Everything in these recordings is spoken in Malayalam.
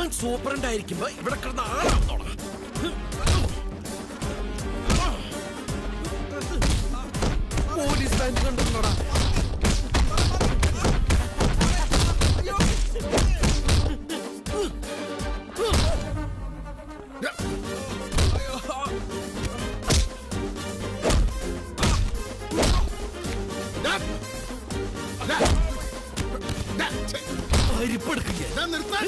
ഞാൻ സൂപ്രണ്ട് ആയിരിക്കുമ്പോ ഇവിടെ കിടന്ന ആളാന്നോളാം പോലീസ് ബാങ്ക് കണ്ടിട്ടുണ്ടോടാ അരിപ്പെടുക്കുക ഞാൻ നിർത്താൻ.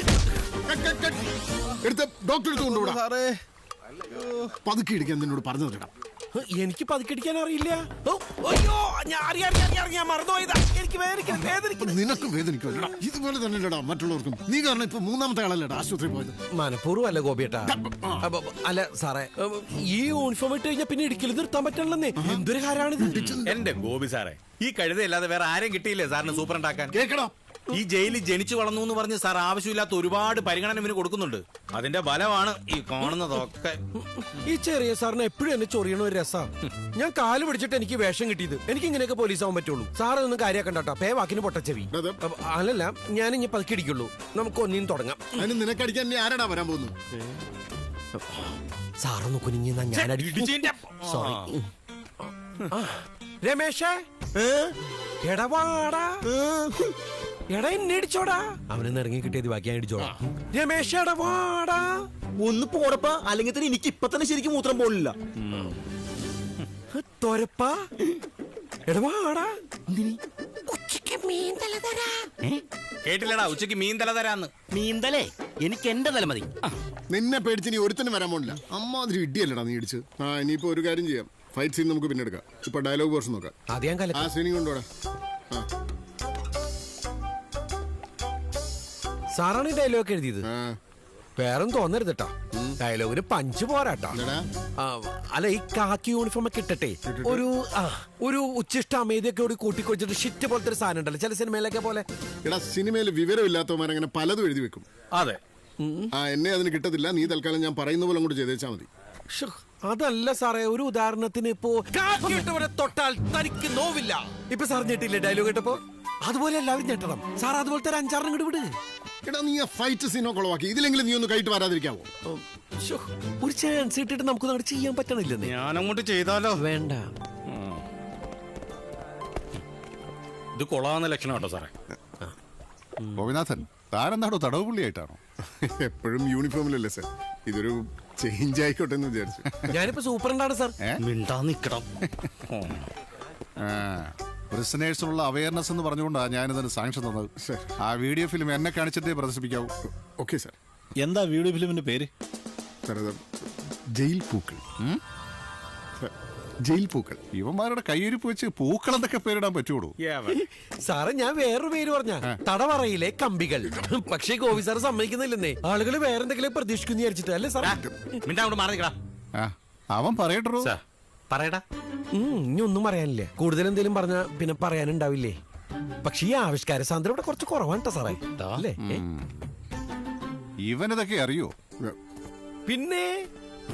എടുത്ത് ഡോക്ടർ എടുത്ത് കൊണ്ടുവിടാം. സാറേ. പതുക്കെ ഇടിക്കാൻ നിന്നോട് പറഞ്ഞു തരണം. എനിക്ക് പതുക്കിടിക്കാൻ അറിയില്ല. അയ്യോ ഞാൻ അറിയാം അറിയാം അറിയാം മറന്നുപോയതാ. എനിക്ക് നിനക്ക് വേദനിക്കുമല്ലടാ ഇതുപോലെ തന്നെ അല്ലടാ മറ്റുള്ളവർക്കും. നീ കാരണം ഇപ്പൊ മൂന്നാമത്തെ ആളല്ലടാ ആശുപത്രി പോയത്. മനഃപൂർവം അല്ല ഗോപിയേട്ടാ അല്ല സാറേ ഈ യൂണിഫോം ഇട്ട് കഴിഞ്ഞാൽ പിന്നെ ഇടിക്കൽ നിർത്താൻ പറ്റണല്ലേ എന്തൊരു കാരാണ് എന്റെ ഗോപി സാറേ ഈ കഴുതയല്ലാതെ വേറെ ആരും കിട്ടിയില്ലേ സാറിന് സൂപ്പർ ഉണ്ടാക്കാൻ? കേക്കടാ. ഈ ജയിലിൽ ജനിച്ചു വളർന്നു എന്ന് പറഞ്ഞ് സാർ ആവശ്യമില്ലാത്ത ഒരുപാട് പരിഗണന ഇവന് കൊടുക്കുന്നുണ്ട്. അതിന്റെ ബലമാണ് ഈ കാണുന്നതൊക്കെ. ഈ ചെറിയ സാറിന് എപ്പോഴും എന്നെ ചൊറിയണ ഒരു രസാ. ഞാൻ കാൽ പിടിച്ചിട്ട് എനിക്ക് വേഷം കിട്ടിയത്. എനിക്ക് ഇങ്ങനെയൊക്കെ പോലീസ് ആവാൻ പറ്റുള്ളൂ. സാർ ഒന്നും കാര്യമാക്കണ്ടോ പേ വാക്കിന് പൊട്ടച്ചെവി അതെ. അപ്പൊ അല്ലല്ല ഞാൻ ഇനി പതുക്കെ നമുക്ക് ഒന്നിനും തുടങ്ങാം. അതിന് നിനക്കടിക്കാൻ നീ ആരാടാ വരാൻ പോകുന്നു സാറൊന്ന് കുനിഞ്ഞ ഞാൻ സോറി ആ, രമേശേ? എടവാടാ എടാ എന്നെ ഇടിച്ചോടാ. അവന് ഇറങ്ങി കിട്ടിയത് ബാക്കി ഞാൻ ഇടിച്ചോടാ രമേശ് എടവാടാ ഒന്ന് പോടപ്പ അല്ലെങ്കിൽ തന്നെ എനിക്ക് ഇപ്പൊ തന്നെ ശരിക്കും മൂത്രം പോലില്ല. തൊരപ്പാ. എടവാടാ ഉച്ചയ്ക്ക് മീൻ തല തരാ. കേട്ടില്ലടാ ഉച്ചയ്ക്ക് മീൻ തല തരാന്ന്. നീന്തലേ എനിക്ക് എന്റെ തല മതി. നിന്നെ പേടിച്ച് നീ ഒരുത്തനും വരാൻ പോണില്ല. അമ്മാതിരി ഇടിയല്ലടാ നീ ഇടിച്ച്. ആ ഇനിയിപ്പോ ഒരു കാര്യം ചെയ്യാം. ഫൈറ്റ് സീൻ നമുക്ക് പിന്നെ എടുക്കാം. ഇപ്പൊ ഡയലോഗ് പോർഷൻ നോക്കാം. അത് ഞാൻ ആ സീനിങ് കൊണ്ടോടാ ആ. സാറാണ് ഈ ഡയലോഗ് എഴുതിയത്. വേറെ തോന്നരുത് കേട്ടോ ഡയലോഗിന് പഞ്ച് പോരാട്ടോ. അല്ല ഈ കാക്കി യൂണിഫോം ഒക്കെ ഇട്ടട്ടെ ഒരു ആ ഒരു ഉച്ചിഷ്ട അമേദിയൊക്കെ കൂടി കൂട്ടിക്കൊഴിച്ചിട്ട് ഷിറ്റ് പോലത്തെ ഒരു സാധനം ഉണ്ടല്ലോ. ചില സിനിമയിലൊക്കെ പോലെ. എടാ സിനിമയിൽ വിവരമില്ലാത്തവന്മാരങ്ങനെ പലതും എഴുതി വെക്കും. അതെ. ആ എന്നെ അതിന് കിട്ടത്തില്ല. നീ തൽക്കാലം ഞാൻ പറയുന്ന പോലെ അങ്ങോട്ട് ചെയ്തേച്ചാ മതി. അതല്ല സാറേ ഒരു ഉദാഹരണത്തിന് ഇപ്പോ തൊട്ടാൽ തനിക്ക് നോവില്ല. ഇപ്പൊ സാർ ഞെട്ടില്ലേ ഡയലോഗ് കേട്ടപ്പോ? അതുപോലെ എല്ലാവരും ഞെട്ടണം. സാർ അതുപോലത്തെ ഒരു അഞ്ചാറിനും കൂടി വിട്. എടാ നീ ആ ഫൈറ്റ് സീനോ കൊളവാക്കി. ഇതിലെങ്കിലും നീ ഒന്ന് കൈട്ട് വരാതിരിക്കാവോ? ശ്ശോ, ഒരു ചാൻസ് ഇട്ടിട്ട് നമുക്ക് അങ്ങോട്ട് ചെയ്യാൻ പറ്റണില്ലെന്നേ. ഞാൻ അങ്ങോട്ട് ചെയ്താലോ? വേണ്ട. ഇത് കൊളാന്ന് ലക്ഷണം കേട്ടോ സാറേ. ഗോപിനാഥൻ താരെന്താണോ തടവ് പുള്ളിയായിട്ടാണോ എപ്പോഴും യൂണിഫോമിലല്ലേ സർ. ഇതൊരു ചേഞ്ച് ആയിക്കോട്ടെ എന്ന് വിചാരിച്ചു. ഞാനിപ്പോ സൂപ്രണ്ടാണ് സാർ. മിണ്ടാ നിക്കണം പ്രിസനേഴ്സിനുള്ള അവയർനെസ് എന്ന് പറഞ്ഞുകൊണ്ടാണ് ഞാനിതിന് സാങ്ഷൻ തന്നത്. ശരി. ആ വീഡിയോ ഫിലിം എന്നെ കാണിച്ചിട്ടേ പ്രദർശിപ്പിക്കാവൂ. ഓക്കെ സാർ എന്താ വീഡിയോ ഫിലിമിന്റെ പേര്? സാർ അത് ജയിൽ പൂക്കൾ. സർ, ജയിൽ പൂക്കൾ. ഇവന്മാരുടെ കയ്യിരിപ്പ് വെച്ച് പൂക്കളെന്നൊക്കെ പേരിടാൻ പറ്റുള്ളൂ സാറേ ഞാൻ വേറൊരു പേര് പറഞ്ഞ. തടവറയിലെ കമ്പികൾ. പക്ഷേ ഗോപി സാറ് സമ്മതിക്കുന്നില്ലെന്നേ. ആളുകൾ വേറെന്തെങ്കിലും പ്രതീക്ഷിക്കുന്നു വിചാരിച്ചിട്ട് അല്ലേ സാർ മിണ്ടാ അങ്ങോട്ട് മാറി നിക്കടാ ആ അവൻ പറയട്ടോ പറയടാ. ഇനി ഒന്നും പറയാനില്ലേ? കൂടുതൽ എന്തെങ്കിലും പറഞ്ഞ പിന്നെ പറയാനുണ്ടാവില്ലേ? പക്ഷെ ഈ ആവിഷ്കാര സാന്ദ്രം ഇവിടെ കുറച്ച് കുറവാണ് കേട്ടോ സാറേ. അല്ലേ? ഏ? ഇവനിതൊക്കെ അറിയോ? പിന്നെ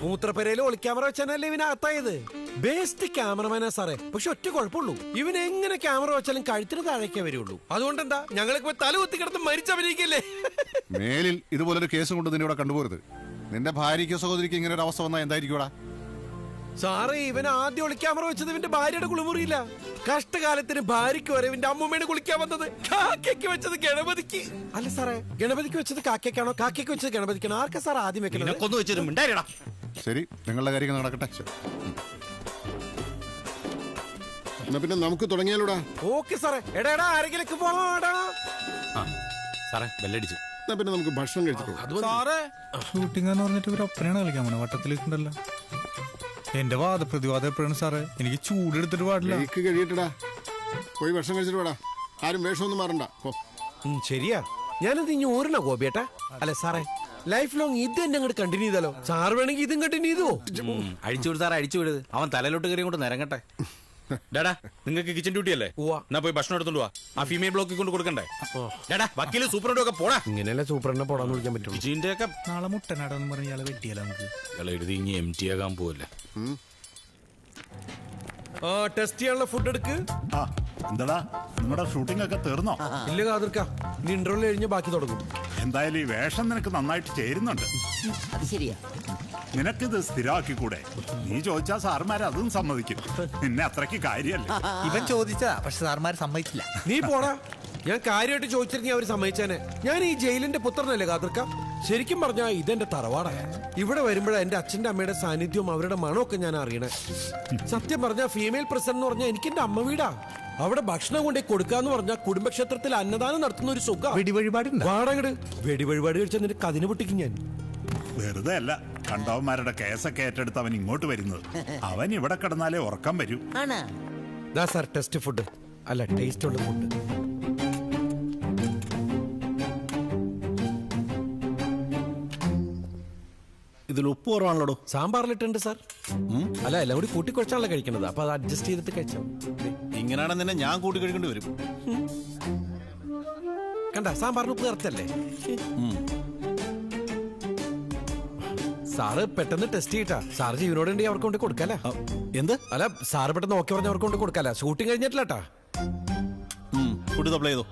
മൂത്രപ്പെരയിൽ ഒളിക്യാമറ വെച്ചാലല്ലേ ഇവനകത്തായത് ബേസ്റ്റ് ക്യാമറമാനാ സാറേ. പക്ഷെ ഒറ്റ കുഴപ്പമുള്ളൂ. ഇവൻ എങ്ങനെ ക്യാമറ വെച്ചാലും കഴുത്തിന് താഴേക്കേ വരുള്ളൂ. അതുകൊണ്ട് എന്താ ഞങ്ങളൊക്കെ തല കുത്തി കിടന്ന് മരിച്ചവരിക്കല്ലേ മേലിൽ ഇതുപോലൊരു കേസും കൊണ്ട് നിന്നെ ഇവിടെ കണ്ടുപോരുത്. നിന്റെ ഭാര്യയ്ക്കോ സഹോദരിക്ക് ഇങ്ങനെ ഒരു അവസ്ഥ വന്നാൽ എന്തായിരിക്കൂടാ സാറേ ഇവൻ ആദ്യം ഒളിക്യാമറ വെച്ചത് ഇവന്റെ ഭാര്യയുടെ കുളിമുറിയില്ല കഷ്ടകാലത്തിന് ഭാര്യയ്ക്ക് വരെ ഇവന്റെ അമ്മൂമ്മേനെ കുളിക്കാൻ വന്നത്. കാക്കയ്ക്ക് വെച്ചത് ഗണപതിക്ക്. അല്ല സാറേ ഗണപതിക്ക് വെച്ചത് കാക്കയ്ക്കാണോ? കാക്കയ്ക്ക് വെച്ചത് ഗണപതിക്കാണോ? ആർക്കാ സാർ ആദ്യം വെക്കുന്നത് ശരി നിങ്ങളുടെ കാര്യങ്ങൾ നടക്കട്ടെ. എന്നാ പിന്നെ നമുക്ക് തുടങ്ങിയാലോടാ. ഓക്കെ സാറേ. എടാ എടാ ആരെങ്കിലും പോടാ സാറേ ബെല്ലടിച്ചു. എന്നാ പിന്നെ നമുക്ക് ഭക്ഷണം കഴിച്ചിട്ട് ഷൂട്ടിംഗ് എന്ന് പറഞ്ഞിട്ട് ഇവർ ഒപ്പനയാണ് കളിക്കാൻ പോണേ. വട്ടത്തിലേക്കുണ്ടല്ലോ എന്റെ വാദപ്രതിവാദം എപ്പോഴാണ് സാറേ? എനിക്ക് ചൂടെടുത്തിട്ട് പാടില്ല. എനിക്ക് കഴിയട്ടടാ. പോയി ഭക്ഷണം കഴിച്ചിട്ട് വേടാ. ആരും വേഷമൊന്നും മാറണ്ട. പോ. ഉം, ശരിയാ. ഞാനത് ഇനി ഓരണ ഗോപിയേട്ടാ അല്ല സാറേ ലൈഫ് ലോങ് ഇത് തന്നെ അങ്ങോട്ട് കണ്ടിന്യൂ ചെയ്താലോ? സാർ വേണമെങ്കിൽ ഇതും കണ്ടിന്യൂ ചെയ്തോ അഴിച്ചു വിട് സാറേ അഴിച്ചു അവൻ തലയിലോട്ട് കയറി കൊണ്ട് നിരങ്ങട്ടെ. ഡാടാ നിങ്ങൾക്ക് കിച്ചൺ ഡ്യൂട്ടി അല്ലേ? എന്നാ പോയി ഭക്ഷണം എടുത്തോണ്ട് വാ. ആ ഫീമെയിൽ ബ്ലോക്കിൽ കൊണ്ട് കൊടുക്കണ്ടേ? ഡാടാ വക്കീൽ സൂപ്പറിന്റെ ഒക്കെ പോടാ. ഇങ്ങനെയല്ലേ സൂപ്പറിനെ പോടാന്ന് വിളിക്കാൻ പറ്റും കിച്ചിന്റെ ഒക്കെ നാളെ മുട്ടനാടെന്ന് പറഞ്ഞ ഇയാളെ വെട്ടിയാലോ നമുക്ക്? എഴുതി ഇനി എം ടി ആകാൻ പോവല്ലേ. ആ ടെസ്റ്റ് ചെയ്യാനുള്ള ഫുഡ് എടുക്ക്. ആ. എന്താടാ? നിങ്ങളുടെ ഷൂട്ടിംഗ് ഒക്കെ തീർന്നോ? ഇല്ല കാതിർക്ക. ഇനി ഇന്റർവ്യൂ കഴിഞ്ഞ് ബാക്കി തുടങ്ങും. എന്തായാലും ഈ വേഷം നിനക്ക് നന്നായിട്ട് ചേരുന്നുണ്ട്. അത് ശരിയാ. നിനക്കിത് സ്ഥിരമാക്കിക്കൂടെ? നീ ചോദിച്ചാ സാർമാർ അതും സമ്മതിക്കും. നിന്നെ അത്രയ്ക്ക് കാര്യമല്ല ഇവൻ ചോദിച്ചാ പക്ഷെ സാർമാര് സമ്മതിച്ചില്ല. നീ പോടാ. ഞാൻ കാര്യമായിട്ട് ചോദിച്ചിരുന്നെങ്കിൽ അവർ സമ്മതിച്ചേനെ. ഞാൻ ഈ ജയിലിന്റെ പുത്രനല്ലേ കാതിർക്ക? ശരിക്കും പറഞ്ഞാ ഇതെന്റെ തറവാടാ. ഇവിടെ വരുമ്പോഴാ എന്റെ അച്ഛന്റെ അമ്മയുടെ സാന്നിധ്യവും അവരുടെ മണമൊക്കെ ഞാൻ അറിയണേ. സത്യം പറഞ്ഞ ഫീമെയിൽ പ്രസിഡന്റ് എന്ന് പറഞ്ഞാൽ എനിക്ക് എന്റെ അമ്മ വീടാ. അവിടെ ഭക്ഷണം കൊണ്ടേ കൊടുക്കാന്ന് പറഞ്ഞാൽ കുടുംബക്ഷേത്രത്തിൽ അന്നദാനം നടത്തുന്ന ഒരു സുഖ. വെടി വഴിപാട് വാടങ്ങട് വെടി വഴിപാട് കഴിച്ചാൽ നിന്റെ കതിന് പൊട്ടിക്കും ഞാൻ. വെറുതെ അല്ല കണ്ടവന്മാരുടെ കേസൊക്കെ ഏറ്റെടുത്ത് അവൻ ഇങ്ങോട്ട് വരുന്നത്. അവൻ ഇവിടെ കിടന്നാലേ ഉറക്കം വരൂ. ആണാ? ദാ സാർ ടെസ്റ്റ് ഫുഡ് അല്ല ടേസ്റ്റ് ഉള്ള ഫുഡ് ഇതിൽ ഉപ്പ് കുറവാണല്ലോ സാമ്പാറിലിട്ടുണ്ട് സാർ. അല്ല എല്ലാം കൂടി കൂട്ടിക്കുറച്ചാണല്ലോ കഴിക്കണത്. അപ്പൊ അത് അഡ്ജസ്റ്റ് ചെയ്തിട്ട് കഴിച്ചാൽ ഇങ്ങനെയാണെന്ന് തന്നെ ഞാൻ കൂട്ടി കഴിക്കേണ്ടി വരും. കണ്ട സാമ്പാറിന് ഉപ്പ് ചേർത്തല്ലേ സാറ് പെട്ടെന്ന് ടെസ്റ്റ് ചെയ്യട്ടാ. സാറ് ജീവനോടുണ്ടെങ്കിൽ അവർക്ക് കൊണ്ട് കൊടുക്കല്ല? എന്ത്? അല്ല സാറ് പെട്ടെന്ന് നോക്കി പറഞ്ഞ അവർക്ക് കൊണ്ട് കൊടുക്കാല ഷൂട്ടിംഗ് കഴിഞ്ഞിട്ടില്ലാട്ടാ? ഫുഡ് സപ്ലൈ ചെയ്തോ?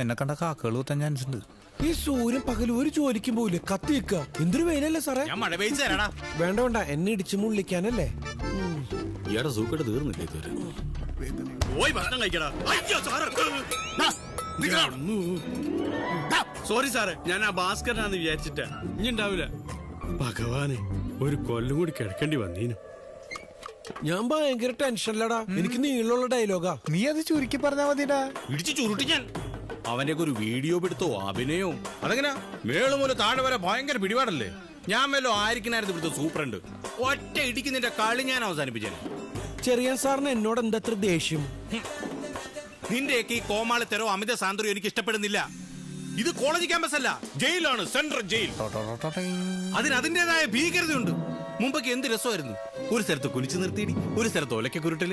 എന്നെ കണ്ട കാക്കകൾ കുത്താൻ ചാൻസ് ഉണ്ട് ഈ സൂര്യൻ പകൽ ഒരു ജോലിക്കും പോയില്ലേ കത്തി വെക്ക എന്തൊരു വെയിലല്ലേ സാറേ? ഞാൻ മഴ പെയ്ച്ചു തരാടാ. വേണ്ട വേണ്ട. എന്നെ ഇടിച്ചു മുള്ളിക്കാനല്ലേ? ഇയാടെ സൂക്കേട് തീർന്നില്ല ഇതുവരെ? പോയി ഭക്ഷണം കഴിക്കടാ. അയ്യോ സാറ്. സോറി സാറേ. ഞാൻ ആ ഭാസ്കരനാന്ന് വിചാരിച്ചിട്ടാ. ഇനി ഉണ്ടാവില്ല. ഭഗവാനെ ഒരു കൊല്ലം കൂടി കിടക്കേണ്ടി വന്നീനു. ഞാൻ ഭയങ്കര ടെൻഷനിലടാ. എനിക്ക് നീളമുള്ള ഡയലോഗാ. നീ അത് ചുരുക്കി പറഞ്ഞാ മതിടാ. ഇടിച്ചു ചുരുട്ടി ഞാൻ. അവന്റെ ഒരു വീഡിയോ എടുത്തോ അഭിനയവും. അതെങ്ങനാ? മേളുമൂല താഴെ വരെ ഭയങ്കര പിടിപാടല്ലേ? ഞാൻ വല്ലോ ആയിരിക്കണായിരുന്നു ഇവിടുത്തെ സൂപ്രണ്ട്. ഒറ്റ ഇടിക്ക് നിന്റെ കളി ഞാൻ അവസാനിപ്പിച്ചേനെ. ചെറിയ സാറിന് എന്നോട് എന്തത്ര അത്ര ദേഷ്യം? നിന്റെയൊക്കെ ഈ കോമാളിത്തരോ അമിത സാന്ദ്രോ എനിക്ക് ഇഷ്ടപ്പെടുന്നില്ല. ഇത് കോളേജ് ക്യാമ്പസ് അല്ല ജയിലാണ് സെൻട്രൽ ജയിൽ. അതിന് അതിന്റേതായ ഭീകരതയുണ്ട്. മുമ്പൊക്കെ എന്ത് രസമായിരുന്നു? ഒരു സ്ഥലത്ത് കുലിച്ചു നിർത്തിയിടി ഒരു സ്ഥലത്ത് ഒലക്ക കുരുട്ടൽ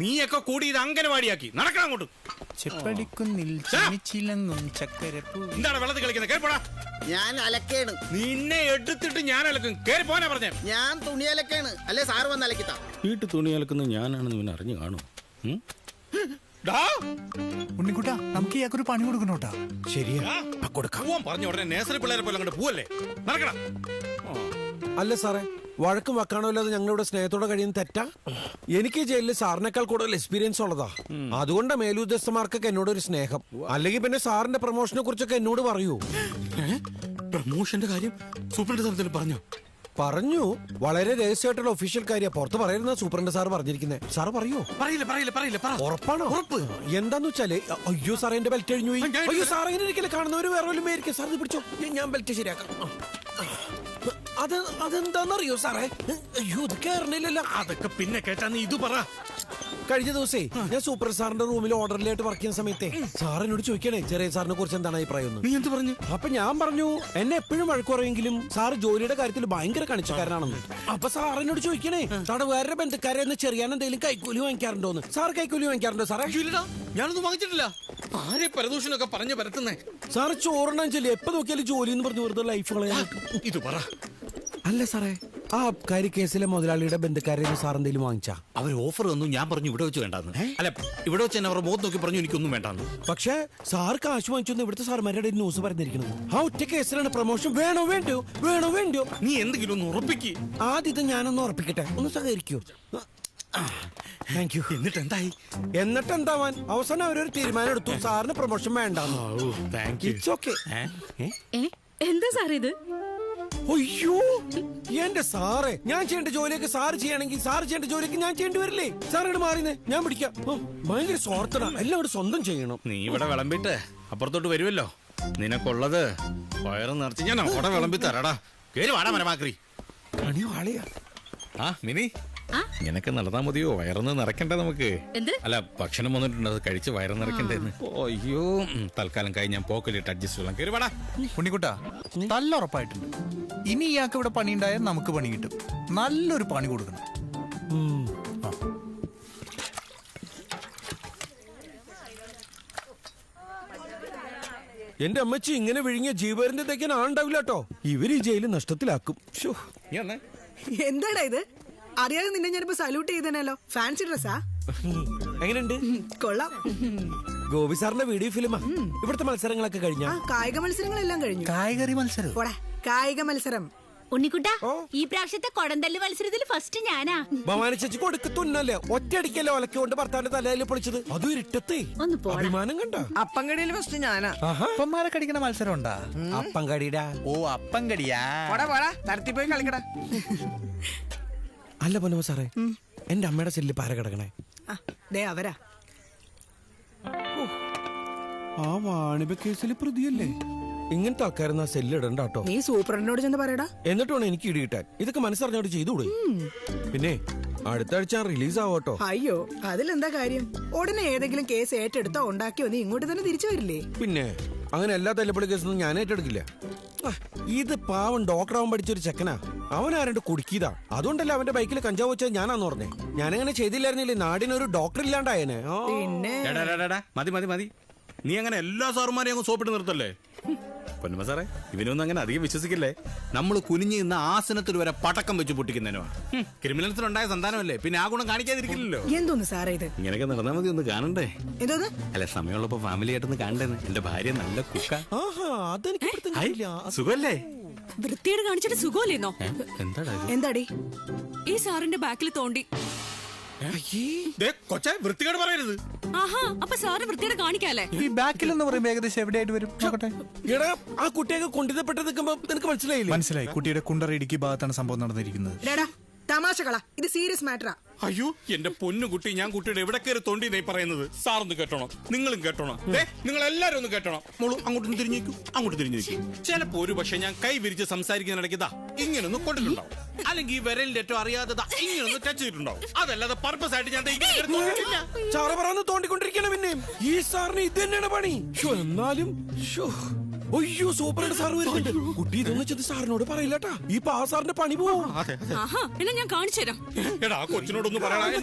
നീയൊക്കെ കൂടി ഇത് അംഗനവാടിയാക്കി നടക്കണം അങ്ങോട്ട്. ചെപ്പടിക്കുന്നിൽ ഛെ! ചിലങ്ങും ചക്കരപ്പൂ. എന്താണ് വെള്ളത്തിൽ കളിക്കുന്നത്? കേൾപ്പോടാ ഞാൻ അലക്കേണ്. നിന്നെ എടുത്തിട്ട് ഞാൻ അലക്കും. കേറി പോനാ പറഞ്ഞേ. ഞാൻ തുണി അലക്കേണ്. അല്ലേ സാറ് വന്ന് അലക്കിത്താ? വീട്ടു തുണി അലക്കുന്നത് ഞാനാണെന്ന് ഇവൻ അറിഞ്ഞു കാണും. ഉണ്ണിക്കുട്ടാ നമുക്ക് ഇയാൾക്കൊരു പണി കൊടുക്കണോട്ടാ ശരിയാ. പോവാൻ പറഞ്ഞ ഉടനെ നേസറി പിള്ളേരെ പോലെ അങ്ങോട്ട് പോവല്ലേ? നടക്കണം. അല്ല സാറേ വഴക്കും വക്കാണോ ഇല്ലാതെ ഞങ്ങളിവിടെ സ്നേഹത്തോടെ കഴിയുന്ന തെറ്റാ? എനിക്ക് ജയിലിൽ സാറിനേക്കാൾ കൂടുതൽ എക്സ്പീരിയൻസ് ഉള്ളതാ. അതുകൊണ്ട് മേലുദ്യോഗസ്ഥന്മാർക്കൊക്കെ എന്നോട് ഒരു സ്നേഹം. അല്ലെങ്കിൽ പിന്നെ സാറിന്റെ പ്രൊമോഷനെ കുറിച്ചൊക്കെ എന്നോട് പറയൂ. പ്രൊമോഷന്റെ കാര്യം സൂപ്രണ്ട് സ്ഥലത്തിൽ പറഞ്ഞോ? പറഞ്ഞു. വളരെ രഹസ്യമായിട്ടുള്ള ഒഫീഷ്യൽ കാര്യം. പുറത്ത് പറയുന്ന സൂപ്രണ്ട് സാർ പറഞ്ഞിരിക്കുന്നത് സാർ പറയോ? പറയില്ല പറയില്ല പറയില്ല പറ. ഉറപ്പാണോ? ഉറപ്പ്. എന്താന്ന് വെച്ചാൽ അയ്യോ സാറേ എന്റെ ബെൽറ്റ് കഴിഞ്ഞു അയ്യോ സാർ ഇങ്ങനെ ഇരിക്കല്ലേ കാണുന്നവര് വേറെ വല്ലതും സാർ ഇത് പിടിച്ചോ. ഞാൻ- ബെൽറ്റ് ശരിയാക്കാം. അത് അതെന്താണെന്നറിയോ സാറേ? അയ്യോ ഇത് കേറണില്ലല്ലോ. അതൊക്കെ പിന്നെ കേട്ടാ നീ ഇത് പറ. കഴിഞ്ഞ ദിവസേ ഞാൻ സൂപ്പർ സാറിന്റെ റൂമിൽ ഓർഡറിലായിട്ട് വർക്ക് ചെയ്യുന്ന സമയത്തെ സാറിനോട് എന്നോട് ചോദിക്കണേ ചെറിയ സാറിനെ കുറിച്ച് എന്താണ് അഭിപ്രായം നീ എന്ത് പറഞ്ഞു? അപ്പൊ ഞാൻ പറഞ്ഞു എന്നെ എപ്പോഴും വഴക്കുറയെങ്കിലും സാർ ജോലിയുടെ കാര്യത്തിൽ ഭയങ്കര കണിച്ചക്കാരനാണെന്ന്. അപ്പൊ സാറിനോട് എന്നോട് ചോദിക്കണേ തടവുകാരുടെ ബന്ധുക്കാരെ എന്ന് ചെറിയാൻ എന്തെങ്കിലും കൈക്കൂലി വാങ്ങിക്കാറുണ്ടോന്ന് സാർ കൈക്കൂലി വാങ്ങിക്കാറുണ്ടോ സാറേ? ഇല്ലടാ. ഞാനൊന്നും വാങ്ങിച്ചിട്ടില്ല. ആരെ പരദൂഷണൊക്കെ പറഞ്ഞു പരത്തുന്നേ? സാർ ചോറണം ചെല്ലി എപ്പോ നോക്കിയാലും ജോലി എന്ന് പറഞ്ഞു വെറുതെ ലൈഫ് കളയാ. ഇത് പറ. അല്ല സാറേ ആ അബ്കാരി കേസിലെ മുതലാളിയുടെ ബന്ധുക്കാരെ സാർ എന്തെങ്കിലും വാങ്ങിച്ചാ? അവർ ഓഫർ തന്നു ഞാൻ പറഞ്ഞു ഇവിടെ വെച്ച് വേണ്ടെന്ന്. അല്ല ഇവിടെ വെച്ച് തന്നെ അവർ മുഖത്ത് നോക്കി പറഞ്ഞു എനിക്കൊന്നും വേണ്ടാന്ന്. പക്ഷേ സാർ കാശ് വാങ്ങിച്ചു ഇവിടുത്തെ സാർമാരുടെ ന്യൂസ് പറഞ്ഞിരിക്കുന്നത് ആ ഒറ്റ കേസിലാണ് പ്രൊമോഷൻ വേണോ വേണ്ടോ വേണോ വേണ്ടോ നീ എന്തെങ്കിലും ഒന്ന് ഉറപ്പിക്ക്. ആദ്യത്തെ ഞാനൊന്ന് ഉറപ്പിക്കട്ടെ. ഒന്ന് സഹകരിക്കൂ. താങ്ക് യു എന്നിട്ട് എന്തായി എന്നിട്ട് എന്താവാൻ അവസാനം അവരൊരു തീരുമാനം എടുത്തു. സാറിന് പ്രൊമോഷൻ വേണ്ട എന്താ സാർ ഇത്? അയ്യോ എന്റെ സാറേ ഞാൻ ചെയ്യേണ്ട ജോലിയൊക്കെ സാർ ചെയ്യണമെങ്കിൽ സാർ ചെയ്യേണ്ട ജോലിയൊക്കെ ഞാൻ ചെയ്യേണ്ടി വരില്ലേ? സാറിനോട് മാറിനെ ഞാൻ പിടിക്കാം. ഭയങ്കര സ്വാർത്ഥന. എല്ലാം ഇവിടെ സ്വന്തം ചെയ്യണം. നീ ഇവിടെ വിളമ്പിട്ട് അപ്പുറത്തോട്ട് വരുമല്ലോ നിനക്കുള്ളത് വയറ് നിറച്ച് ഞാൻ അവിടെ വിളമ്പി തരാടാ. കേറി വാടാ മരമാക്രി പണി വാളിയാ. ആ മിനി. ആ? നിനക്ക് നടന്നാ മതിയോ? വയറൊന്ന് നിറയ്ക്കണ്ടേ നമുക്ക്? എന്ത്? അല്ല ഭക്ഷണം വന്നിട്ടുണ്ട്. അത് കഴിച്ച് വയറ് നിറക്കണ്ടേന്ന് അയ്യോ തൽക്കാലം കഴിഞ്ഞ് ഞാൻ പോക്കലിട്ട് അഡ്ജസ്റ്റ് ചെയ്യാം കയറി വാടാ. ഉണ്ണിക്കുട്ടാ നല്ല ഉറപ്പായിട്ടുണ്ട് ഇനി ഇയാൾക്ക് ഇവിടെ പണി ഉണ്ടായാൽ നമുക്ക് പണി കിട്ടും. നല്ലൊരു പണി കൊടുക്കണം. എന്റെ അമ്മച്ചി ഇങ്ങനെ വിഴുങ്ങിയ ജീവരന്റെ തേക്കാൻ ആണ്ടാവില്ല കേട്ടോ ഇവർ ഈ ജയിലിൽ നഷ്ടത്തിലാക്കും. ശ്ശോ. നീ വന്നേ. എന്താടാ ഇത്? അറിയാതെ നിന്നെ ഞാനിപ്പോ സല്യൂട്ട് ചെയ്തേനല്ലോ. ഫാൻസി ഡ്രസ്സാ എങ്ങനെയുണ്ട്? കൊള്ളാം. ഗോപി സാറിന്റെ വീഡിയോ ഫിലിമാ. ഇവിടുത്തെ മത്സരങ്ങളൊക്കെ കഴിഞ്ഞ? ആ കായിക മത്സരങ്ങളെല്ലാം കഴിഞ്ഞു. കായികറി മത്സരം? പോടാ കായിക മത്സരം. ഉണ്ണിക്കുട്ട ഈ പ്രാവശ്യത്തെ കൊടന്തല്ല് മത്സരത്തിൽ ഫസ്റ്റ് ഞാനാ. ഭവാനി ചേച്ചി കൊടുക്കത്തുന്നല്ലേ ഒറ്റയടിക്കല്ലേ ഒലക്കൊണ്ട് ഭർത്താവിന്റെ തലയിൽ പൊളിച്ചത്? അതും ഇരുട്ടത്തെ. അഭിമാനം കണ്ട? അപ്പങ്കടിയിൽ ഫസ്റ്റ് ഞാനാ. അപ്പന്മാരെ കടിക്കണ മത്സരം ഉണ്ടാ അപ്പം കടിയുടെ ഓ അപ്പം കടിയാ പോടാ. പോയി കളിക്കടാ. അല്ല പൊന്നമ്മ സാറേ എന്റെ അമ്മയുടെ സെല്ലിൽ പാര കിടക്കണേ. ദേ അവരാ. ആ വാണിഭ കേസിൽ പ്രതിയല്ലേ? ഇങ്ങനത്തെ ആൾക്കാരെന്നാ സെല്ലിടണ്ട സെല്ല് കേട്ടോ. നീ സൂപ്രണ്ടിനോട് ചെന്ന് പറയടാ. എന്നിട്ടാണ് എനിക്ക് ഇടി കിട്ടാൻ. ഇതൊക്കെ മനസ്സറിഞ്ഞോട് ചെയ്തുകൂടെ? പിന്നെ അടുത്ത ആഴ്ച റിലീസ് ആവട്ടോ. അയ്യോ അതിലെന്താ കാര്യം? ഉടനെ ഏതെങ്കിലും കേസ് ഏറ്റെടുത്തോ ഉണ്ടാക്കിയോ നീ ഇങ്ങോട്ട് തന്നെ തിരിച്ചു വരില്ലേ? പിന്നെ അങ്ങനെ എല്ലാ തല്ലുപൊളി കേസൊന്നും ഞാൻ ഏറ്റെടുക്കില്ല. ഇത് പാവം പഠിച്ച ഒരു ചെക്കനാ. അവൻ ആരണ്ട് കുടുക്കിയതാ. അതുകൊണ്ടല്ലേ അവന്റെ ബൈക്കിൽ കഞ്ചാവ് വെച്ചത് ഞാനാന്ന് പറഞ്ഞേ. ഞാനങ്ങനെ ചെയ്തില്ലായിരുന്നില്ലേ? നാടിനൊരു ഡോക്ടർ ഇല്ലാണ്ടായേനെ. പിന്നെ? മതി മതി മതി. നീ അങ്ങനെ എല്ലാ സാറുമാരെയും അങ്ങ് സോപ്പിട്ട് നിർത്തല്ലേ? പൊന്നമ്മ സാറേ ഇവനൊന്നും അങ്ങനെ അധികം വിശ്വസിക്കില്ലേ? നമ്മൾ കുനിഞ്ഞ് ഇന്ന് ആസനത്തിൽ വരെ പടക്കം വെച്ച് പൊട്ടിക്കുന്നതിനോ ക്രിമിനൽസിനുണ്ടായ സന്താനമല്ലേ? പിന്നെ ആ ഗുണം കാണിക്കാതിരിക്കില്ലല്ലോ. എന്തോന്ന് സാറേ ഇത്? ഇങ്ങനെയൊക്കെ നടന്നാൽ മതി ഒന്ന് കാണണ്ടേ? എന്തോന്ന്? അല്ല സമയമുള്ളപ്പോ ഫാമിലി ആയിട്ടൊന്ന് കാണണ്ടേന്ന്. എന്റെ ഭാര്യ നല്ല കുക്ക. സുഖല്ലേ? വൃത്തിയോട് കാണിച്ചിട്ട് സുഖമല്ലേന്നോ? എന്താടാ? ഈ സാറിന്റെ ബാക്കിൽ തോണ്ടി. കൊച്ചേ വൃത്തികേട് പറയരുത്. ആഹാ അപ്പൊ സാറ് വൃത്തിയോട് കാണിക്കാല്ലേ? ഈ ബാക്കിൽ എന്ന് പറയുമ്പോ ഏകദേശം എവിടെയായിട്ട് വരും? നോക്കട്ടെ. എടാ ആ കുട്ടിയൊക്കെ കൊണ്ടിതപ്പെട്ട് നിൽക്കുമ്പോ നിനക്ക് മനസ്സിലായില്ലേ? മനസ്സിലായി. കുട്ടിയുടെ കുണ്ടറ ഇടുക്കി ഭാഗത്താണ് സംഭവം നടന്നിരിക്കുന്നത്. ഡാടാ തമാശ കള ഇത് സീരിയസ് മാറ്ററാ. അയ്യോ എന്റെ പൊന്നു കുട്ടി ഞാൻ കുട്ടിയുടെ എവിടെ കയറി തൊണ്ടി നെയ് പറയുന്നത്? സാറൊന്ന് കേട്ടോണം. നിങ്ങളും കേട്ടോണം. ദേ, നിങ്ങൾ എല്ലാരും ഒന്ന് കേട്ടോണം. മോളു അങ്ങോട്ടും തിരിഞ്ഞേക്കും. അങ്ങോട്ട് തിരിഞ്ഞേക്കും. ചിലപ്പോ ഒരു പക്ഷെ ഞാൻ കൈ വിരിച്ച് സംസാരിക്കുന്നിടയ്ക്ക് ഇതാ ഇങ്ങനൊന്ന് കൊണ്ടിട്ടുണ്ടാവും. അല്ലെങ്കിൽ ഈ വിരലിന്റെ ഏറ്റവും അറിയാതെ ദാ ഇങ്ങനൊന്ന് ടച്ച് ചെയ്തിട്ടുണ്ടാവും. അതല്ലാതെ പർപ്പസ് ആയിട്ട് ഞാൻ. ചാറ പറന്ന് തോണ്ടിക്കൊണ്ടിരിക്കണം പിന്നെയും ഈ സാറിന് ഇത് തന്നെയാണ് പണി എന്നാലും. അയ്യോ സൂപ്രണ്ട് സാർ വരുന്നുണ്ട്. കുട്ടി ഇതൊന്നും ചെന്ന് സാറിനോട് പറയില്ലട്ടാ ഈ പാ സാറിന്റെ പണി പോവും. ആഹാ എന്നാ ഞാൻ കാണിച്ചു തരാം. എടാ ആ കൊച്ചിനോടൊന്ന് സാറിന്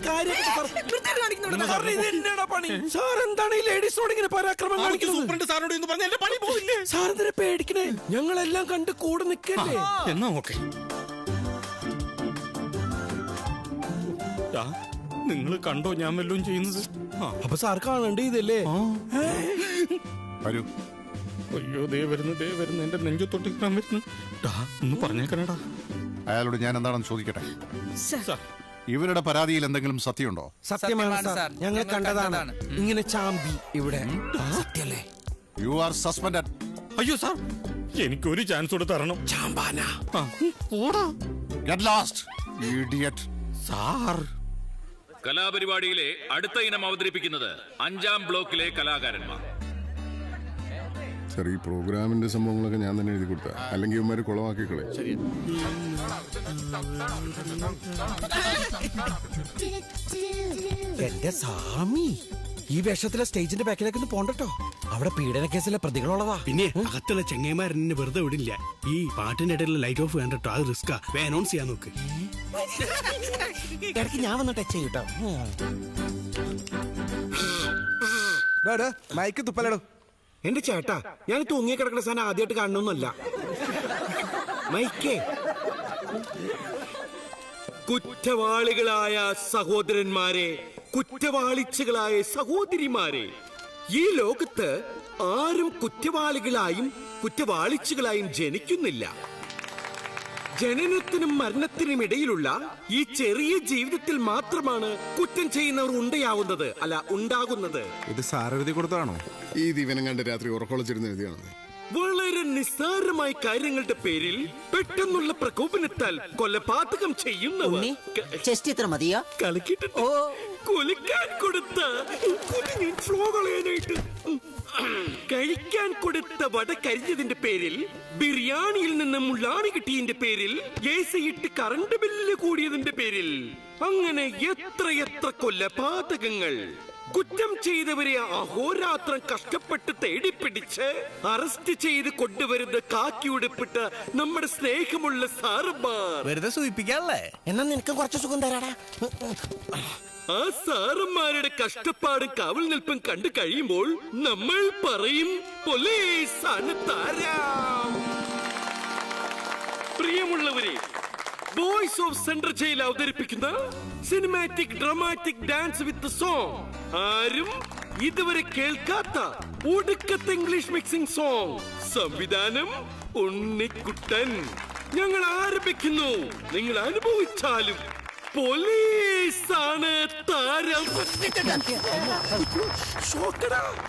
കാണിക്കുന്നത്? സൂപ്രണ്ട് സാറിനോട് എന്ന് പറഞ്ഞ എന്റെ പണി പോവില്ലേ? സാർ പേടിക്കണേ? ഞങ്ങളെല്ലാം കണ്ട് കൂടെ നിൽക്കല്ലേ എന്നാ ഓക്കെ. നിങ്ങൾ കണ്ടോ ഞാൻ വല്ലതും ചെയ്യുന്നത്? അപ്പൊ സാർ കാണണ്ടേ ഇതല്ലേ? വരൂ. അയ്യോ ദേ വരുന്നു ദേ വരുന്നു എന്റെ നെഞ്ചു കിട്ടാൻ വരുന്നു. ടാ, ഒന്ന് പറഞ്ഞേക്കണടാ. അയാളോട് ഞാൻ എന്താണെന്ന് ചോദിക്കട്ടെ? സാർ. ഇവരുടെ പരാതിയിൽ എന്തെങ്കിലും സത്യമുണ്ടോ? സത്യമാണ് സാർ. ഞങ്ങൾ കണ്ടതാണ്. ഇങ്ങനെ ചാമ്പി ഇവിടെ. സത്യല്ലേ? യു ആർ സസ്പെൻഡഡ് അയ്യോ സാർ. എനിക്കൊരു ചാൻസ് കൂടെ തരണം. ചാമ്പാന. ഓടാ ഗെറ്റ് ലാസ്റ്റ് ഇഡിയറ്റ് സാർ. കലാപരിപാടിയിലെ അടുത്ത ഇനം അവതരിപ്പിക്കുന്നത് അഞ്ചാം ബ്ലോക്കിലെ കലാകാരന്മാർ. സാർ ഈ പ്രോഗ്രാമിന്റെ സംഭവങ്ങളൊക്കെ ഞാൻ തന്നെ എഴുതി കൊടുത്ത. അല്ലെങ്കിൽ ഇവന്മാര് കുളമാക്കിക്കളെ എന്റെ സാമി ഈ വേഷത്തിലെ സ്റ്റേജിന്റെ ബാക്കിലേക്ക് ഒന്ന് പോണ്ടട്ടോ. അവിടെ പീഡന കേസിലെ പ്രതികളുള്ളതാ. പിന്നെ അകത്തുള്ള ചെങ്ങൈമാരെന്നെ വെറുതെ വിടില്ല. ഈ പാട്ടിന്റെ ഇടയിലുള്ള ലൈറ്റ് ഓഫ് വേണ്ടട്ടോ അത് റിസ്കാ വേ അനൗൺസ് ചെയ്യാൻ നോക്ക്. ഇടയ്ക്ക് ഞാൻ വന്ന് ടച്ച് ചെയ്യട്ടോ മൈക്ക് തുപ്പലടോ. എന്റെ ചേട്ടാ ഞാൻ തൂങ്ങി കിടക്കുന്ന സാധനം ആദ്യമായിട്ട് കാണണമെന്നല്ല. മൈക്കേ. കുറ്റവാളികളായ സഹോദരന്മാരെ കുറ്റവാളിച്ചുകളായ സഹോദരിമാരെ ഈ ലോകത്ത് ആരും കുറ്റവാളികളായും കുറ്റവാളിച്ചുകളായും ജനിക്കുന്നില്ല. ജനനത്തിനും മരണത്തിനും ഇടയിലുള്ള ഈ ചെറിയ ജീവിതത്തിൽ മാത്രമാണ് കുറ്റം ചെയ്യുന്നവർ ഉണ്ടയാവുന്നത് അല്ല ഉണ്ടാകുന്നത്. ഇത് എഴുതി കൊടുത്താണോ ഈ ദിവനം കണ്ട് രാത്രി ഉറക്കൊളച്ചിരുന്ന് എഴുതിയാണ് വളരെ നിസ്സാരമായ കാര്യങ്ങളുടെ പേരിൽ പെട്ടെന്നുള്ള പ്രകോപനത്താൽ കൊലപാതകം ചെയ്യുന്നവർ. ചെസ്റ്റ് ഇത്ര മതിയോ? കളിക്കിട്ടുണ്ട് കൊലിക്കാൻ കൊടുത്ത കുഞ്ഞിൻ ഫ്ലോ കളയാനായിട്ട്. കഴിക്കാൻ കൊടുത്ത വട കരിഞ്ഞതിന്റെ പേരിൽ ബിരിയാണിയിൽ നിന്ന് മുള്ളാണി കിട്ടിയതിന്റെ പേരിൽ ഏസയിട്ട് കറണ്ട് ബില്ല് കൂടിയതിന്റെ പേരിൽ. അങ്ങനെ എത്ര എത്ര കൊലപാതകങ്ങൾ. കുറ്റം ചെയ്തവരെ അഹോരാത്രം കഷ്ടപ്പെട്ട് തേടിപ്പിടിച്ച് അറസ്റ്റ് ചെയ്ത് കൊണ്ടുവരുന്ന കാക്കിയുടുപ്പിട്ട് നമ്മുടെ സ്നേഹമുള്ള സാറുമാർ. വെറുതെ സൂചിപ്പിക്കാല്ലേ എന്നാ നിനക്ക് കുറച്ച് സുഖം തരാടാ. ആ സാറന്മാരുടെ കഷ്ടപ്പാടും കാവൽ നിൽപ്പും കണ്ടു കഴിയുമ്പോൾ നമ്മൾ പറയും പോലീസ് ആണ് താരം. പ്രിയമുള്ളവരെ ബോയ്സ് ഓഫ് സെൻട്രൽ ജയിൽ അവതരിപ്പിക്കുന്ന cinematic dramatic dance with song ആരും ഇതുവരെ കേൾക്കാത്ത ഒടുക്കത്തെ ഇംഗ്ലീഷ് മിക്സിംഗ് സോങ്. സംവിധാനം ഉണ്ണിക്കുട്ടൻ. ഞങ്ങൾ ആരംഭിക്കുന്നു. നിങ്ങൾ അനുഭവിച്ചാലും പോലീസാണ് താരം. ഷോക്കടാ.